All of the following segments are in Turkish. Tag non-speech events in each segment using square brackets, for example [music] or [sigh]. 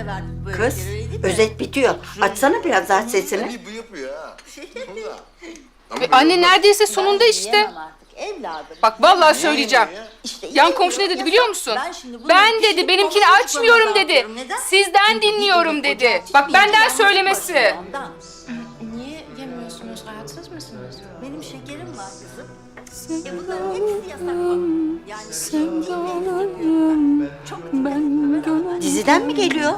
severdik böyle Kız öyle değil mi? özet bitiyor. Açsana biraz daha sesini. Bu yapıyor ha. Valla. [laughs] Ama Ve anne neredeyse Ben sonunda işte. yiyemem artık evladım. Bak vallahi söyleyeceğim. İşte Yan yiyemiyorum, komşu ne dedi yasak. biliyor musun? Ben şimdi bunu Ben pişirip dedi benimkini açmıyorum dedi. dağıtıyorum. Neden? Sizden Çünkü dinliyorum dedi. Bak benden söylemesi. ondan. Niye yemiyorsunuz? Rahatsız mısınız? Benim şekerim var kızım. E bunların hepsi yasak. Yani şey değil? Çok ben Diziden mi geliyor?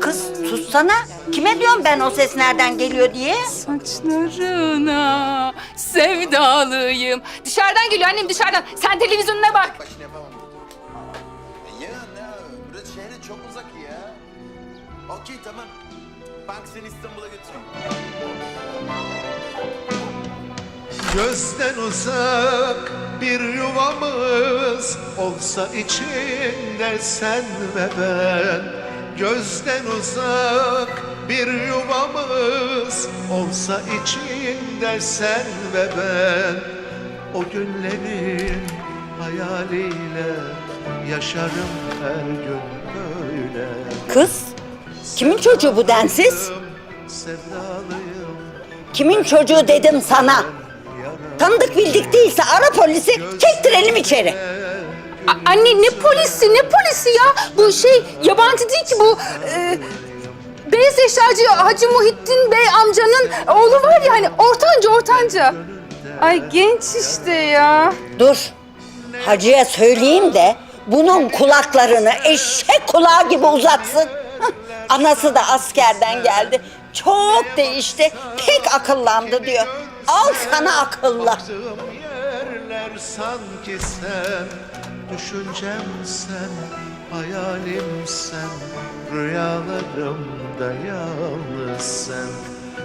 Kız sussana. Kime diyorum ben o ses nereden geliyor diye? Saçlarına sevdalıyım. Dışarıdan geliyor annem dışarıdan. Sen televizyonuna bak. başını yapamam dedi. Ya ne? Burası şehre çok uzak ya. Okey tamam. Ben seni İstanbul'a götüreyim. Gözden uzak bir yuvamız olsa içinde sen ve ben Gözden uzak bir yuvamız olsa içinde sen ve ben O günlerin hayaliyle yaşarım her gün böyle Kız kimin çocuğu bu densiz? Sevdalıyım Kimin çocuğu dedim sana. Tanıdık bildik değilse ara polisi çektirelim içeri. A- anne ne polisi ne polisi ya? Bu şey yabancı değil ki bu. E, Beyaz eşyacı Hacı Muhittin Bey amcanın oğlu var ya hani ortanca ortanca. Ay genç işte ya. Dur. Hacıya söyleyeyim de bunun kulaklarını eşek kulağı gibi uzatsın. Hah, Anası da askerden geldi. Çok değişti. Pek akıllandı diyor. Al sana. Baktığım yerler sanki sen Düşüncem sen, hayalim sen Rüyalarımda yalnız sen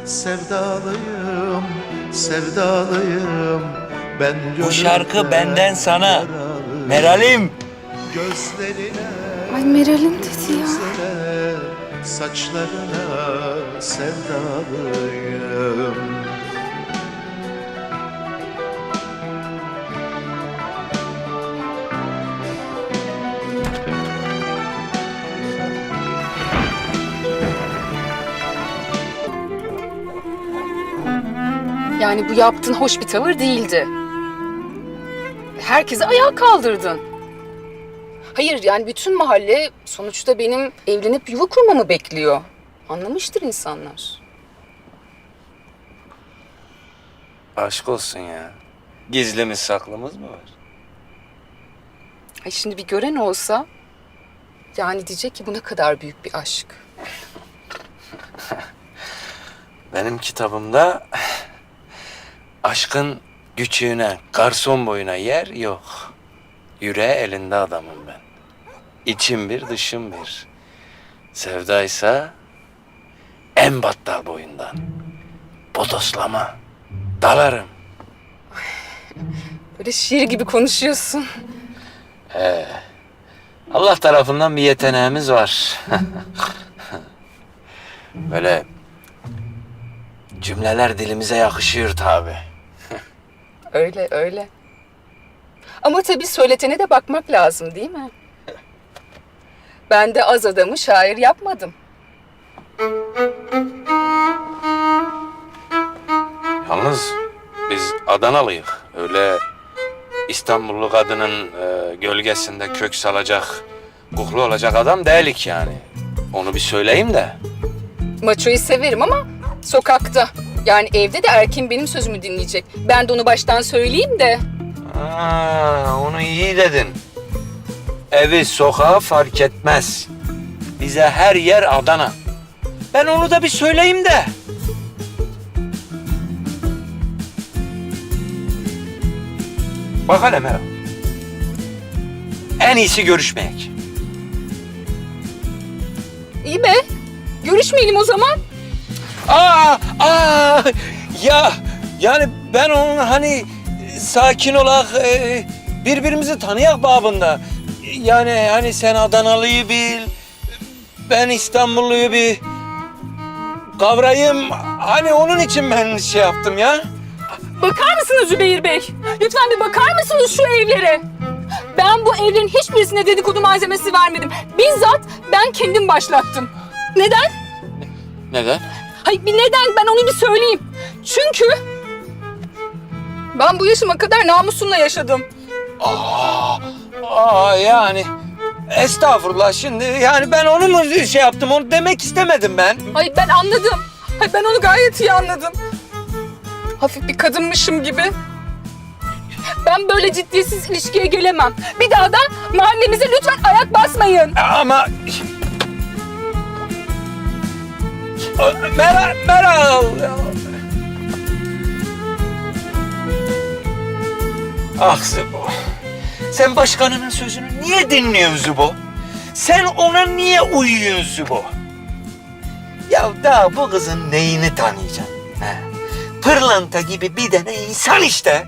Sevdalıyım, sevdalıyım Ben Bu şarkı benden sana. Meralim. Gözlerine, Ay Meral'im dedi ya. saçlarına sevdalıyım Yani bu yaptığın hoş bir tavır değildi. Herkesi ayağa kaldırdın. Hayır yani bütün mahalle sonuçta benim evlenip yuva kurmamı bekliyor. Anlamıştır insanlar. Aşk olsun ya. Gizlimiz saklımız mı var? Ay şimdi bir gören olsa yani diyecek ki bu ne kadar büyük bir aşk. [laughs] Benim kitabımda aşkın güçüğüne, garson boyuna yer yok. Yüreği elinde adamım ben. İçim bir, dışım bir. Sevdaysa en battal boyundan. Bodoslama. Dalarım. Böyle şiir gibi konuşuyorsun. Allah tarafından bir yeteneğimiz var. [laughs] Böyle cümleler dilimize yakışıyor tabi. Öyle öyle. Ama tabii söyletene de bakmak lazım değil mi? Ben de az adamı şair yapmadım. Yalnız biz Adanalıyız. Öyle İstanbullu kadının e, gölgesinde kök salacak, kuklu olacak adam değilik yani. Onu bir söyleyeyim de. Maçoyu severim ama sokakta. Yani evde de erkeğin benim sözümü dinleyecek. Ben de onu baştan söyleyeyim de. Aa, onu iyi dedin. Evi sokağı fark etmez. Bize her yer Adana. Ben onu da bir söyleyeyim de. Bak hele Meral. En iyisi görüşmeyek. İyi be. Görüşmeyelim o zaman. Aa, aa, ya yani ben onun hani sakin olarak e, birbirimizi tanıyak babında. Yani hani sen Adanalıyı bil, ben İstanbulluyu bir kavrayayım. Hani onun için ben şey yaptım ya. Bakar mısınız Zübeyir Bey? Lütfen bir bakar mısınız şu evlere? Ben bu evlerin hiçbirisine dedikodu malzemesi vermedim. Bizzat ben kendim başlattım. Neden? Neden? Hayır bir neden ben onu bir söyleyeyim. Çünkü ben bu yaşıma kadar namusumla yaşadım. Aa yani estağfurullah şimdi yani ben onu mu şey yaptım onu demek istemedim ben. Hayır ben anladım. Hayır ben onu gayet iyi anladım. Hafif bir kadınmışım gibi. Ben böyle ciddiyetsiz ilişkiye gelemem. Bir daha da mahallemize lütfen ayak basmayın. Ama Meral, Meral. Ah Zübo. Sen başkanının sözünü niye dinliyorsun Zübo? Sen ona niye uyuyorsun Zübo? Ya daha bu kızın neyini tanıyacaksın? He? Pırlanta gibi bir tane insan işte.